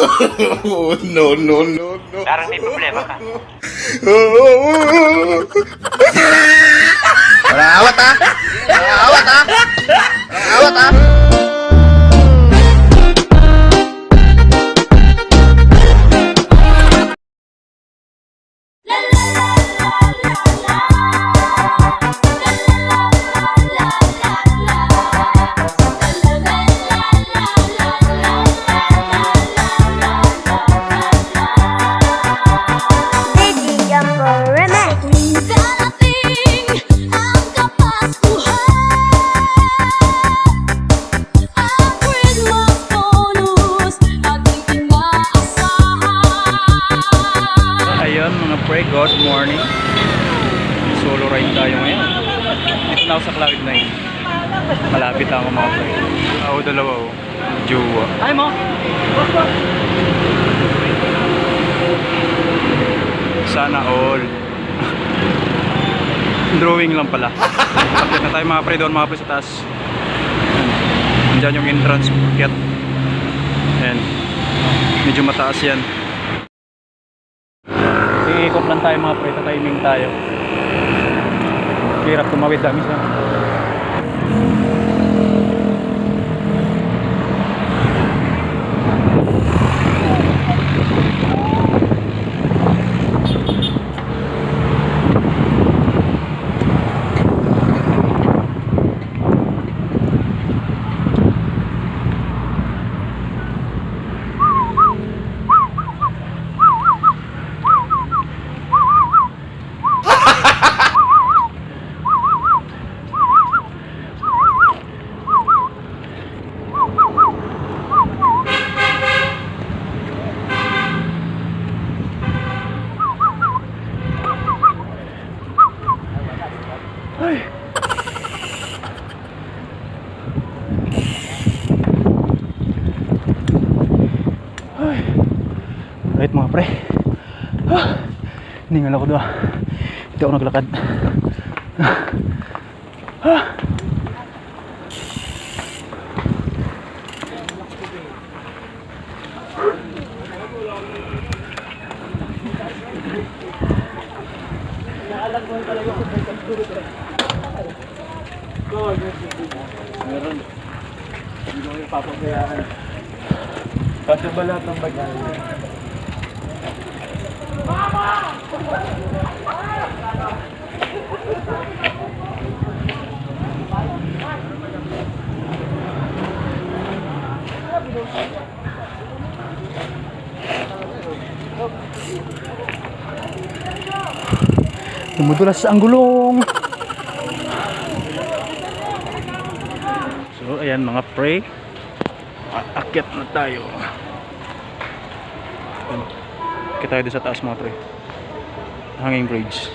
no, no, no, no. Parang may problema ka. Walang awat ha? Walang awat ha? Walang awat ha? Tayo ngayon. Dito na ako sa Cloud9. Malapit lang ako mga pre. Ako dalawa oh. Jowa. Ay mo! Sana all. Drawing lang pala. Akit na tayo mga pre doon mga pre sa taas. Diyan yung entrance kit. Ayan. Medyo mataas yan. Iikot lang tayo mga pre, timing tayo. Hirap tumawid dami sa. Right mga pre. Ah, Ningal ako doon. Hindi ako naglakad. Ah. Kasi ba lahat ng bagay? Dumudulas ang gulong. So, ayan mga pre. Aakyat na tayo. Aakyat tayo doon sa taas mga pre. Hanging bridge.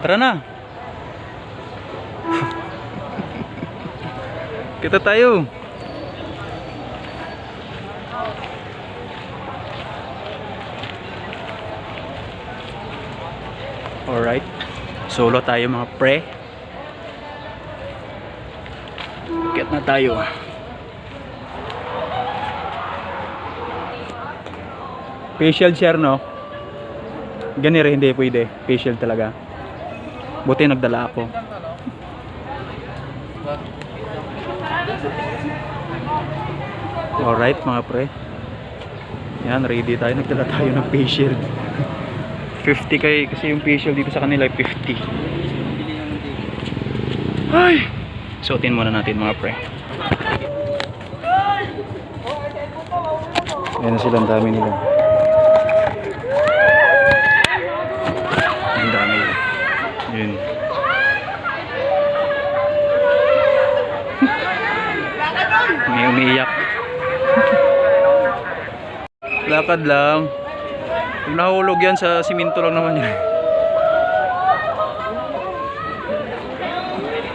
Tara na! Kita tayo! Alright. Solo tayo mga pre. Aakyat na tayo. Facial share no? Ganire hindi pwede. Facial talaga. Buti nagdala ako. Alright mga pre. Yan, ready tayo. Nagdala tayo ng facial. 50 kay kasi yung facial dito sa kanila ay 50. Ay! Suotin muna natin mga pre. Ayan na sila, dami nila. Ang dami. Yun. May umiiyak. Lakad lang. Nahulog yan sa siminto lang naman yan.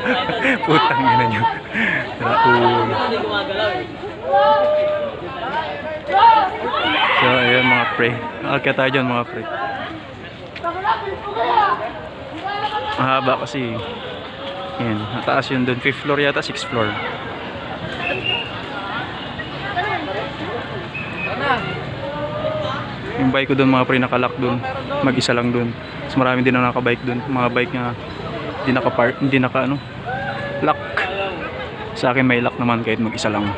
Putang ina nyo. Raul. So, ayun mga pre. Akit tayo dyan mga pre. Mahaba kasi. Yan, nataas yun doon. 5th floor yata, 6th floor. Yung bike ko doon mga pre nakalock doon. Mag-isa lang doon. Mas marami din na nakabike doon. Mga bike na hindi naka-park, hindi naka ano, lock. Sa akin may lock naman kahit mag-isa lang.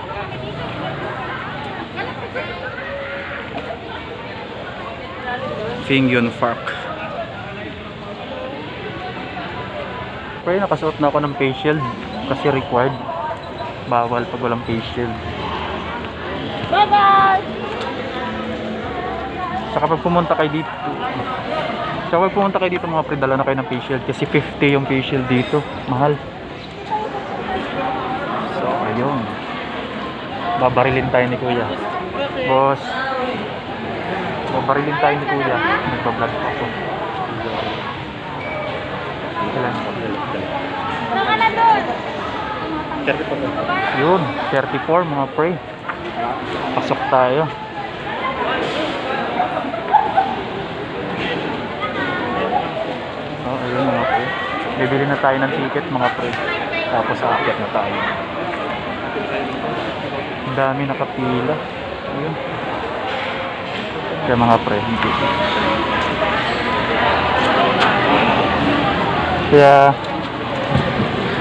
Fingyon Park. Pre, nakasuot na ako ng face shield kasi required. Bawal pag walang face shield. Bye-bye! Saka pag pumunta kayo dito, Saka pag pumunta kayo dito mga pre, dala na kayo ng face shield kasi 50 yung face shield dito. Mahal. So, ayun. Babarilin tayo ni Kuya. Boss. Babarilin tayo ni Kuya. Nagbablog ako. Kailan pa? Saka na doon! Yun, 34 mga pre. Pasok tayo. Oh, ayun mga pre. Bibili na tayo ng ticket mga pre. Tapos aakyat na tayo. Ang dami nakapila. Ayun. Kaya mga pre, hindi. Kaya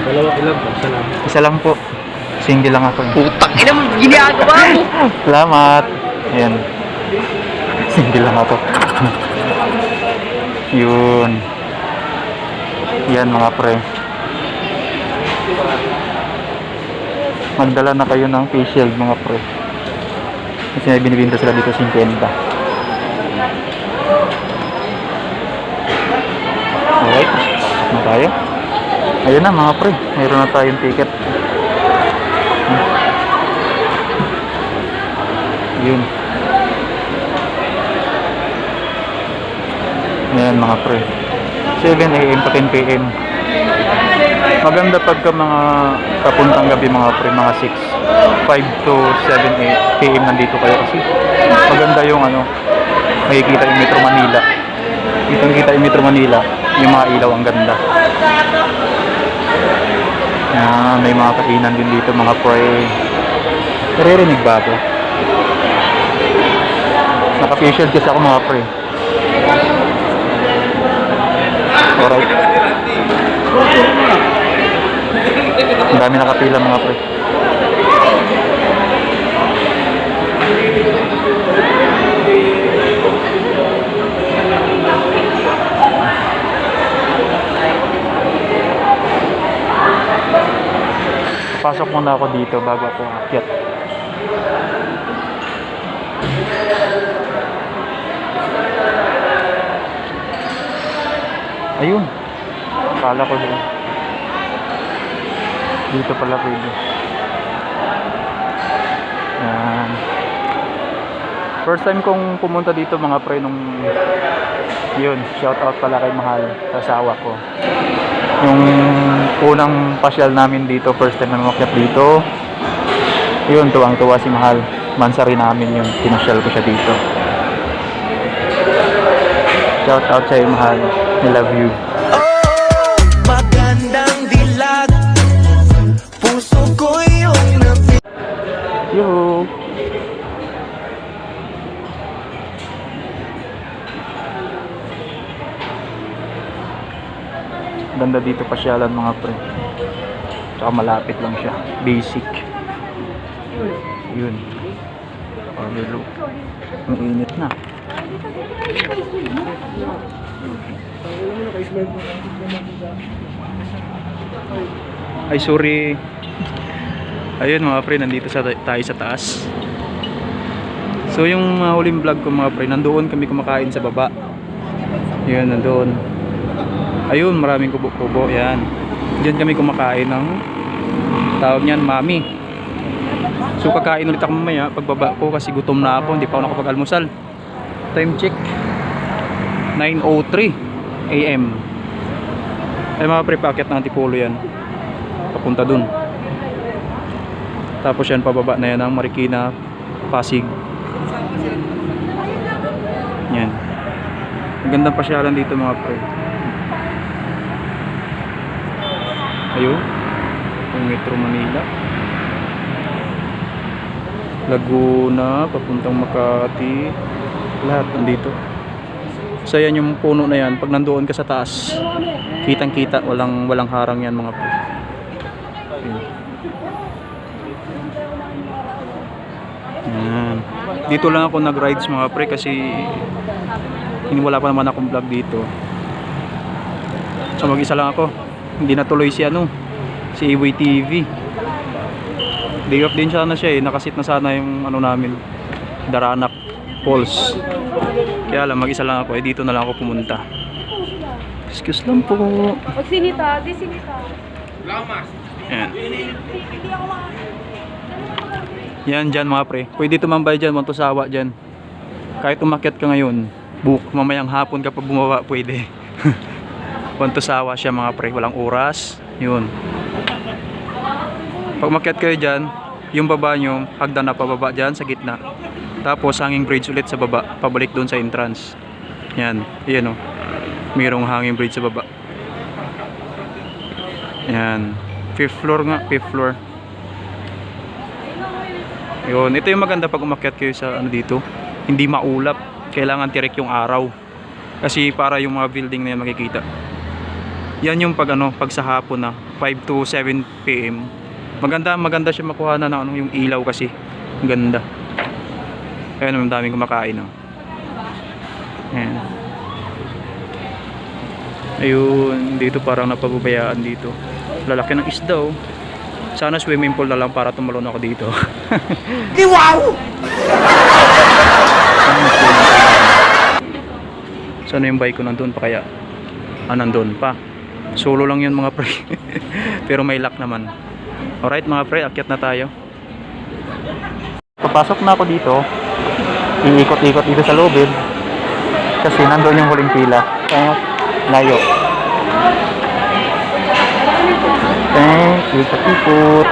Dalawa ilan ba? Isa lang. isa lang po. Single lang ako. Putang ina mo, ginagawa mo! Salamat. Ayan. Single lang ako. Yun. Yan mga pre. Magdala na kayo ng face shield mga pre. Kasi may binibinta sila dito 50. Alright. Na tayo. Ayun na mga pre. Mayroon na tayong ticket. Yun. Ayan mga pre. 7 a.m. to 10 p.m. Maganda pagka mga kapuntang gabi mga pre, mga 6. 5 to 7 a- p.m. nandito kayo kasi maganda yung ano, makikita yung Metro Manila. Kitang kita yung Metro Manila, yung mga ilaw ang ganda. Yan, may mga kainan din dito mga pre. Naririnig ba ako? Naka-facial kasi ako mga pre. Alright. Ang dami nakapila mga pre. Pasok muna ako dito bago ako akyat. Ayun. Kala ko doon. Dito pala pwede. Yan. First time kong pumunta dito mga pre nung yun, shout out pala kay Mahal, sa ko. Yung unang pasyal namin dito, first time namin umakyat dito. Yun, tuwang-tuwa si Mahal. Mansari namin yun, pinasyal ko siya dito. Shout out sa Mahal. I love you. Magandang dilag Puso ko yung napi Yoo. Ganda dito pasyalan mga pre. Tsaka malapit lang siya. Basic. Yun. Pamilo. Ang init na. Ay, sorry. Ayun mga pre, nandito sa tayo sa taas. So yung mga huling vlog ko mga pre, nandoon kami kumakain sa baba. Yun, nandoon. Ayun, maraming kubo-kubo, yan. Diyan kami kumakain ng tawag niyan, mami. So kakain ulit ako mamaya pagbaba ko kasi gutom na ako, hindi pa ako nakapag-almusal. Time check. 9.03 AM. Ay mga pre, paakyat ng Antipolo yan. Papunta dun. Tapos yan pababa na yan ng Marikina, Pasig. Yan. Ang gandang pasyalan dito mga pre. Ayun. Yung Metro Manila. Laguna, papuntang Makati. Lahat nandito. So yan yung puno na yan. Pag nandoon ka sa taas, kitang kita. Walang, walang harang yan mga. Yun. Yan. Dito lang ako nag-rides mga pre kasi wala pa naman akong vlog dito. So mag-isa lang ako. Hindi natuloy si ano, si Iwi TV. Day off din sana siya eh. Nakasit na sana yung ano namin. Daranak Falls. Kaya lang mag-isa lang ako eh. Dito na lang ako pumunta. Excuse lang po. Pag sinita, di sinita. Yan. Yan dyan mga pre. Pwede tumambay dyan, Montosawa dyan. Kahit umakyat ka ngayon, book, mamayang hapon ka pa bumaba, pwede. Montosawa siya mga pre, walang oras. Yun. Pag umakyat kayo dyan, yung baba nyo, hagdan na pababa dyan sa gitna. Tapos hanging bridge ulit sa baba, pabalik doon sa entrance. Yan, yan o. Mayroong hanging bridge sa baba. Yan. Fifth floor nga, fifth floor. Yun, ito yung maganda pag umakyat kayo sa ano dito. Hindi maulap. Kailangan tirik yung araw. Kasi para yung mga building na yan makikita. Yan yung pag ano, pag sa hapon na 5 to 7 PM. Maganda, maganda siya makuha na ng ano, yung ilaw kasi. Ganda. Ayun, ang daming kumakain. Oh. Ayan. Ayun, dito parang napababayaan dito. Lalaki ng isda oh. Sana swimming pool na lang para tumalon ako dito. Di wow! Sana yung bike ko nandun pa kaya? Ah, nandun pa. Solo lang yun mga pre. Pero may lock naman. Alright mga pre, akyat na tayo. Papasok na ako dito. Iikot-ikot dito sa lobid. Kasi nandun yung huling pila. Eh, layo. Eh, ikot-ikot.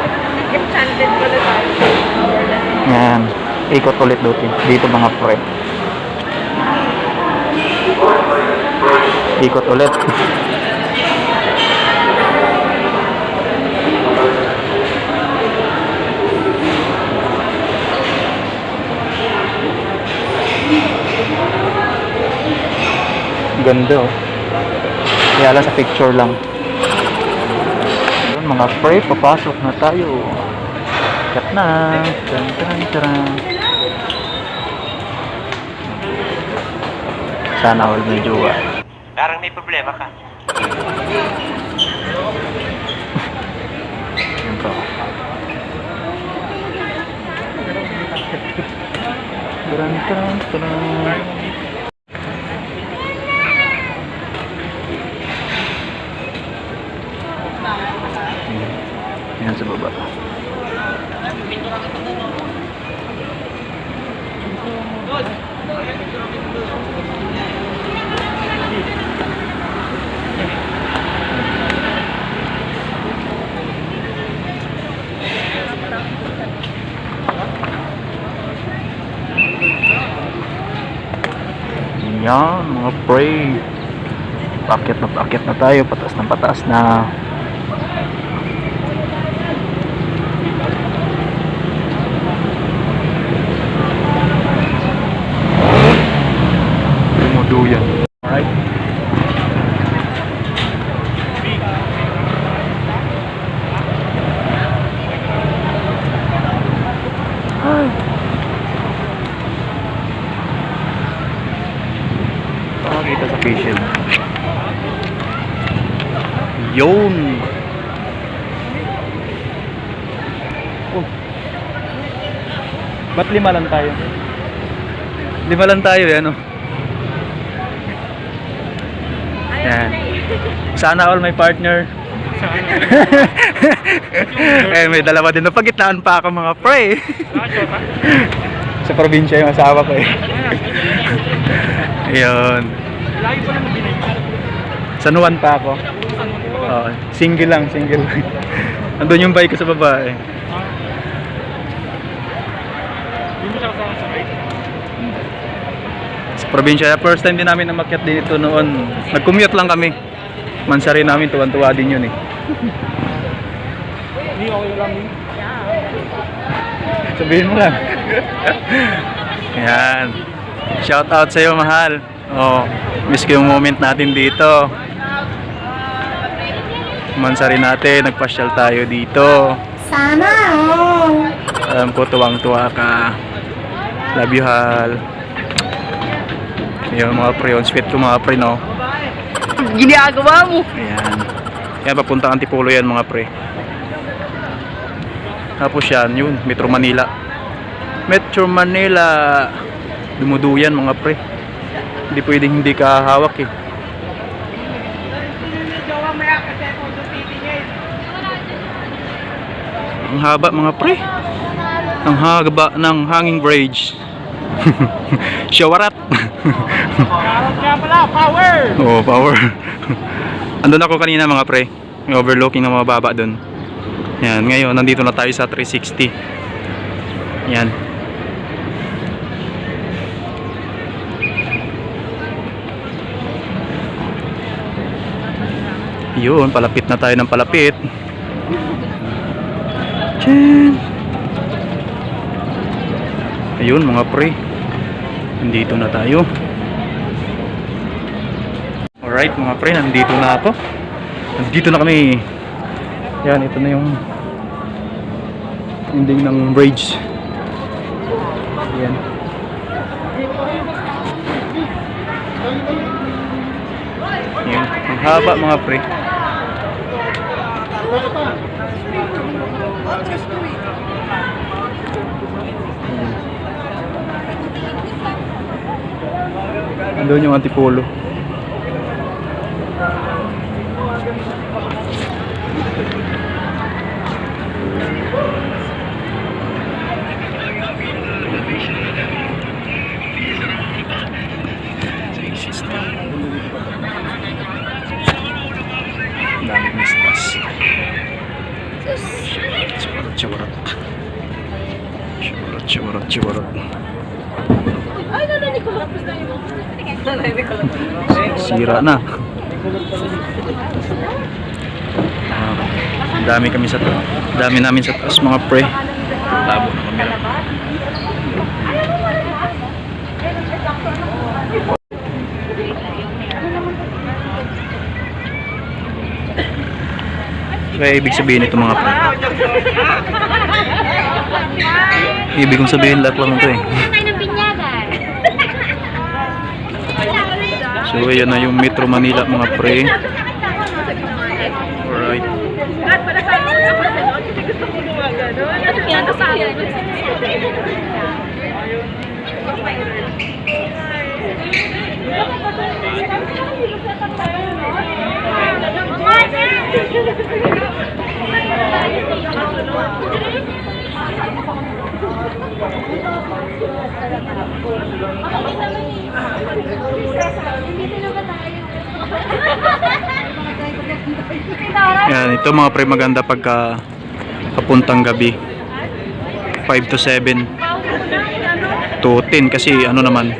Yan. Ikot ulit dito. Dito mga pre. Ikot ulit. Ganda oh. Kaya lang sa picture lang. Yun, mga pre, papasok na tayo. Kat na. Taran, taran, taran. Sana all may jowa. Parang may problema ka. Yun taran, taran. Yan sa baba. Yan, mga pre. Pakyat na pakyat na tayo. Pataas na pataas na. Dumuduyan. Alright. Ay. Pakakita sa facial. Yun! Oh. Ba't lima lang tayo? Lima lang tayo eh, ano? Yan. Sana all may partner. eh, may dalawa din. Napagitnaan pa ako mga pre. Sa probinsya yung asawa ko eh. Ayun. San Juan pa ako. Oo, single lang, single lang. Andun yung bike ko sa baba eh. Sa probinsya, first time din namin namakyat dito noon. Nag-commute lang kami. Mansari namin, tuwan-tuwa din yun eh. Sabihin mo lang. Yan. Shout out sa iyo, mahal. Oh, miss ko yung moment natin dito. Mansa rin natin, nagpasyal tayo dito. Sana all. Alam ko, tuwang-tuwa ka. Love you, Hal. Ayun, mga pre, on sweet ko mga pre, no? Ginagawa mo. Ayan. Yan, papunta Antipolo yan, mga pre. Tapos yan, yun, Metro Manila. Metro Manila. Dumuduyan, mga pre. Hindi pwedeng hindi ka hawak, eh. Ang haba, mga pre. Ang haba ng hanging bridge. Shawarat. power! Oo, power. Andun ako kanina mga pre. Overlooking na mababa dun. Yan, ngayon nandito na tayo sa 360. Yan. Yun, palapit na tayo ng palapit. Tchen. Ayun mga pre. Nandito na tayo. Alright mga pre, nandito na ako. Nandito na kami. Yan, ito na yung ending ng bridge. Yan. Yan. Ang haba mga pre. Doon yung antipolo. Daming mistas. Chawarot, chawarot. Chawarot, chawarot, chawarot. Sira na. Ah, dami kami sa dami namin sa taas mga pre. Labo na camera. Kaya ibig sabihin ito mga pre. Ibig kong sabihin lahat lang ito eh. So ayan na yung Metro Manila mga pre. Alright. Yan, ito mga pre maganda pagka papuntang gabi. 5 to 7 to 10 kasi ano naman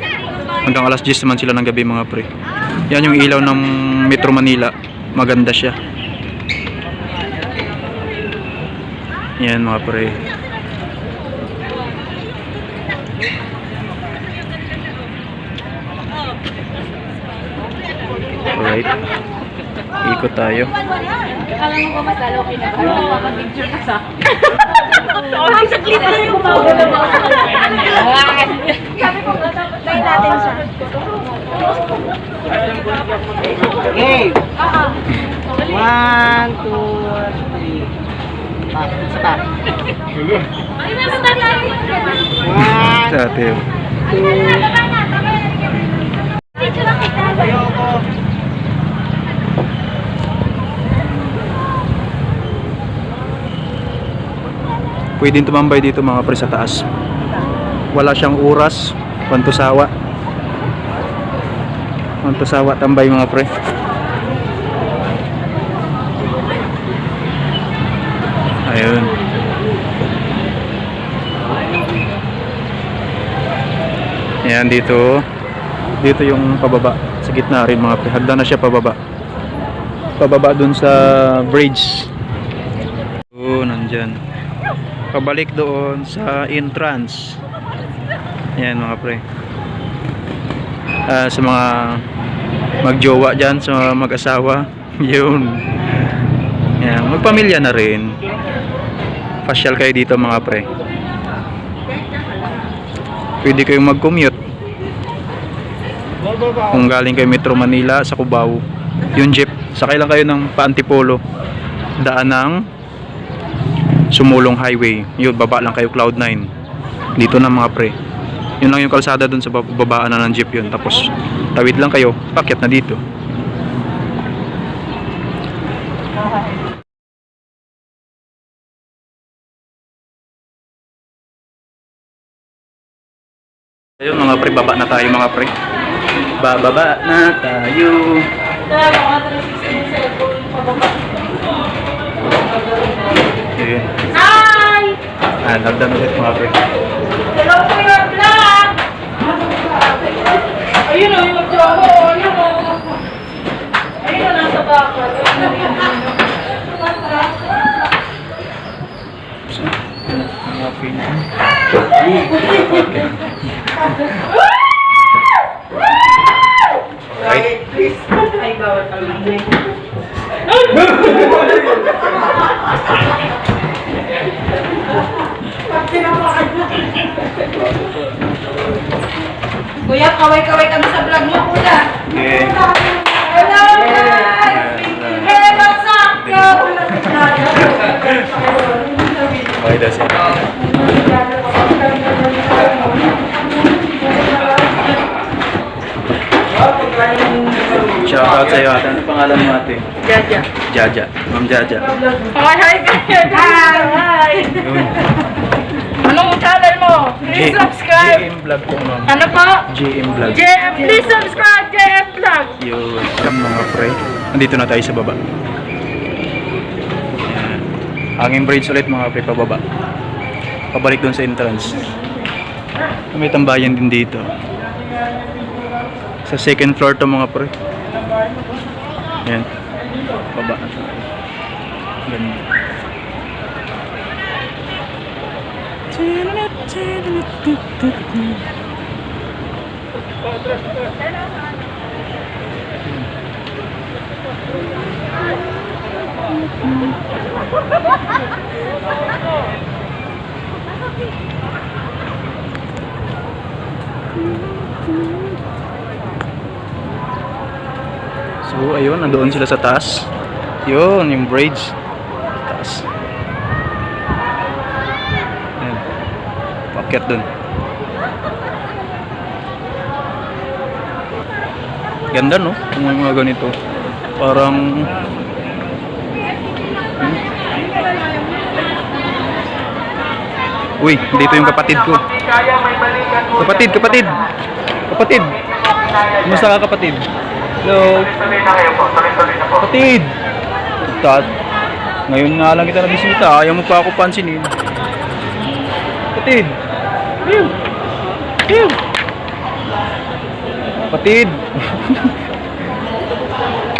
hanggang alas 10 naman sila ng gabi mga pre. Yan yung ilaw ng Metro Manila. Maganda siya. Yan mga pre. Alright. Ikot tayo. Alam mo ba mas lalo kayo na magpapapicture ka sa Ang saglit na yung Sabi ko, try natin siya. Okay. Oo. One, two, three. Pak, isa pa. Na. One, Sa atin. Picture lang kita. ayoko. Pwedeng tumambay dito mga pre sa taas. Wala siyang oras. Pantusawa. Pantusawa tambay mga pre. Ayun. Ayan dito. Dito yung pababa. Sa gitna rin mga pre. Hagdan na siya pababa. Pababa dun sa bridge. Oo, nandyan pabalik doon sa entrance yan mga pre ah, sa mga magjowa dyan, sa mag-asawa. Yun. Yan, magpamilya na rin. Pasyal kayo dito mga pre. Pwede kayong mag-commute. Kung galing kayo Metro Manila sa Cubao, yung jeep, sakay lang kayo ng Paantipolo. Daan ng Sumulong Highway. Yun, baba lang kayo Cloud9. Dito na mga pre. Yun lang yung kalsada dun sa bab- babaan na ng jeep yun. Tapos, tawid lang kayo, pakyat na dito. Ayun mga pre, baba na tayo mga pre. Bababa na tayo. Ayun. Hi! Ah, nagdan ulit mga pre. Hello to your vlog! Ayun o, yung jowa o, ayun o. Ayun o, nasa bakal. Pin. Right. Ay, bawal ka lang. Kuya, kaway-kaway kami sa vlog mo, kuya. Okay. Hello, guys! Hey, what's up? Okay, that's it. Shoutout sa'yo ate. Ano pangalan mo ate? Jaja. Jaja. Ma'am Jaja. Hi, hi, guys! Hi! Hi! Anong channel mo? Please subscribe! JM Vlog po ma'am. Ano po? JM Vlog. JM, please subscribe JM Vlog! Yun. Come mga pre. Nandito na tayo sa baba. Yan. Hanging bridge ulit mga pre pababa. Pabalik doon sa entrance. May tambayan din dito. Sa second floor to mga pre. Yan. Baba. Ganda. So, ayun, nandoon sila sa taas. Yun, yung bridge. Taas. Ayan. Pakyat dun. Ganda, no? Kung may mga ganito. Parang... Hmm? Uy, dito yung kapatid ko. Kapatid, kapatid! Kapatid! Kumusta ka kapatid? Hello! Kapatid! Tat, ngayon nga lang kita nabisita, ayaw mo pa ako pansinin. Kapatid! Kapatid!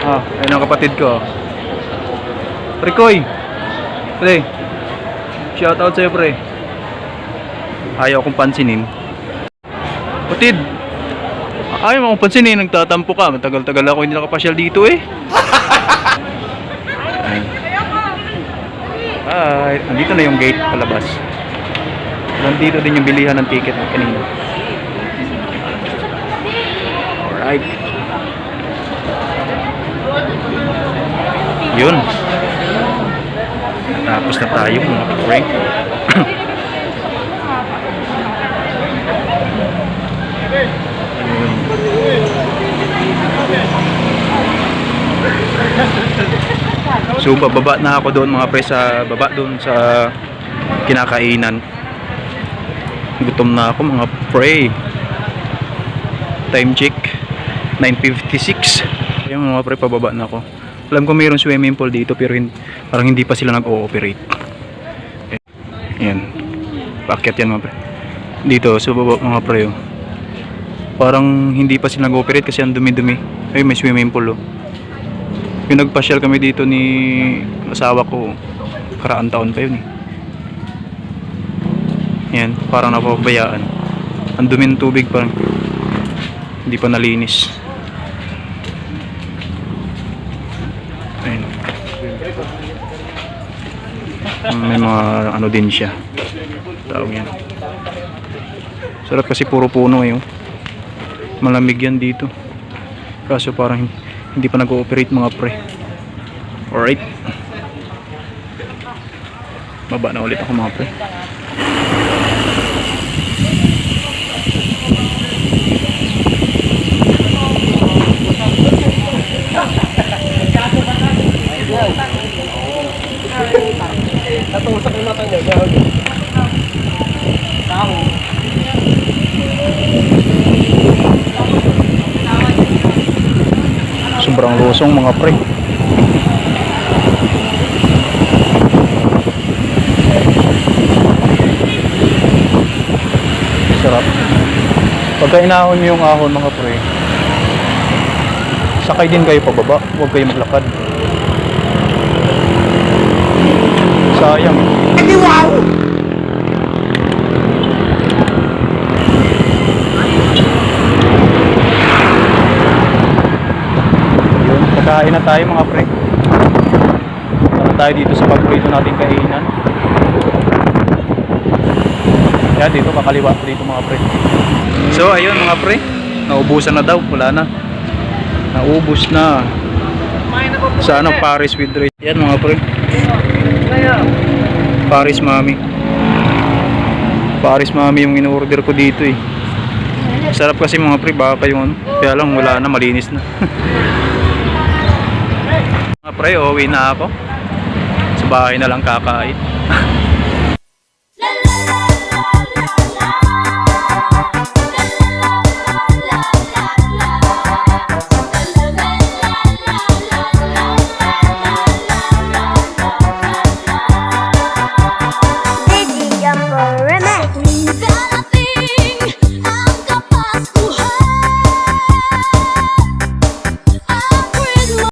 ah, ayun ang kapatid ko. Pre Koy! Pre! Shout out sa'yo pre. Ayaw akong pansinin. Kapatid! Ayaw mo akong pansinin, nagtatampo ka. Matagal-tagal ako hindi nakapasyal dito eh. Ay. Ay, andito na yung gate palabas. Nandito din yung bilihan ng ticket kanina. Alright. Yun. Tapos na tayo mga pre. So bababa na ako doon mga pre sa baba doon sa kinakainan. Gutom na ako mga pre. Time check 9.56 Ayun mga pre pababa na ako. Alam ko mayroong swimming pool dito pero hin- parang hindi pa sila nag-ooperate. Eh, Yan. Paakyat yan mga pre. Dito sa baba mga pre. oh. Parang hindi pa sila nag-ooperate kasi ang dumi-dumi. Ay may swimming pool oh. Yung nagpasyal kami dito ni asawa ko, karaang taon pa yun eh. Yan, parang napapabayaan. Ang dumi ng tubig parang. Hindi pa nalinis. Ayun. May mga ano din siya. Tawag yan. Sarap kasi puro puno eh. oh. Malamig yan dito. Kaso parang hindi pa nag-ooperate mga pre. Alright. Baba na ulit ako mga pre. Sobrang lusong mga pre. Sarap. Pagka inahon yung ahon mga pre, sakay din kayo pababa. Huwag kayo maglakad. Sayang. Yun, kakain na tayo mga pre. Para tayo dito sa paborito nating kainan. Yan, dito kakaliwa dito mga pre. So, ayun mga pre. Naubusan na daw, wala na. Naubos na. Sa ano, Paris with Ray. Yan mga pre. Paris Mami. Paris Mami yung in-order ko dito eh. Sarap kasi mga pre, baka yung ano. Kaya lang wala na, malinis na. mga pre, uuwi na ako. Sa bahay na lang kakain.